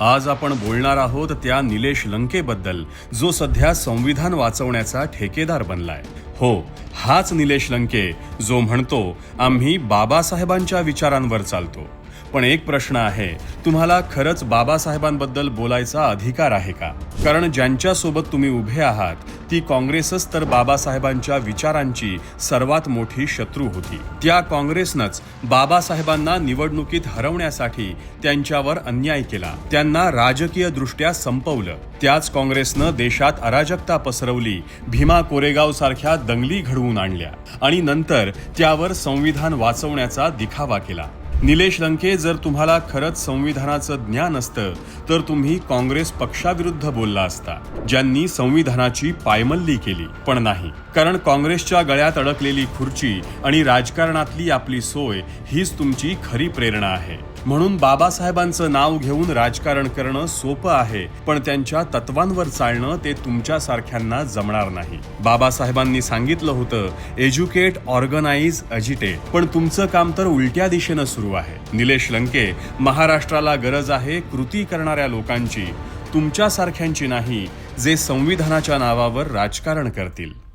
आज आपण बोलणार आहोत त्या निलेश लंकेबद्दल जो सध्या संविधान वाचवण्याचा ठेकेदार बनलाय. हो हाच निलेश लंके जो म्हणतो आम्ही बाबासाहेबांच्या विचारांवर चालतो. पण एक प्रश्न आहे तुम्हाला खरंच बाबासाहेबांबद्दल बोलायचा अधिकार आहे का? कारण ज्यांच्यासोबत तुम्ही उभे आहात ती काँग्रेसच तर बाबासाहेबांच्या विचारांची सर्वात मोठी शत्रू होती. त्या काँग्रेसनंच बाबासाहेबांना निवडणुकीत हरवण्यासाठी त्यांच्यावर अन्याय केला. त्यांना राजकीय दृष्ट्या संपवलं. त्याच काँग्रेसनं देशात अराजकता पसरवली भीमा कोरेगाव सारख्या दंगली घडवून आणल्या आणि नंतर त्यावर संविधान वाचवण्याचा दिखावा केला. निलेश लंके जर तुम्हाला खरंच संविधानाचं ज्ञान असतं तर तुम्ही काँग्रेस पक्षाविरुद्ध बोलला असता ज्यांनी संविधानाची पायमल्ली केली. पण नाही कारण काँग्रेसच्या गळ्यात अडकलेली खुर्ची आणि राजकारणातली आपली सोय हीच तुमची खरी प्रेरणा आहे. म्हणून बाबासाहेबांचं नाव घेऊन राजकारण करणं सोपं आहे पण त्यांच्या तत्वांवर चालणं ते तुमच्यासारख्यांना जमणार नाही. बाबासाहेबांनी सांगितलं होतं एज्युकेट ऑर्गनाइज अजिटेट. पण तुमचं काम तर उलट्या दिशेनं सुरू आहे. निलेश लंके महाराष्ट्राला गरज आहे कृती करणाऱ्या लोकांची. तुमच्यासारख्यांची नाही जे संविधानाच्या नावावर राजकारण करतील.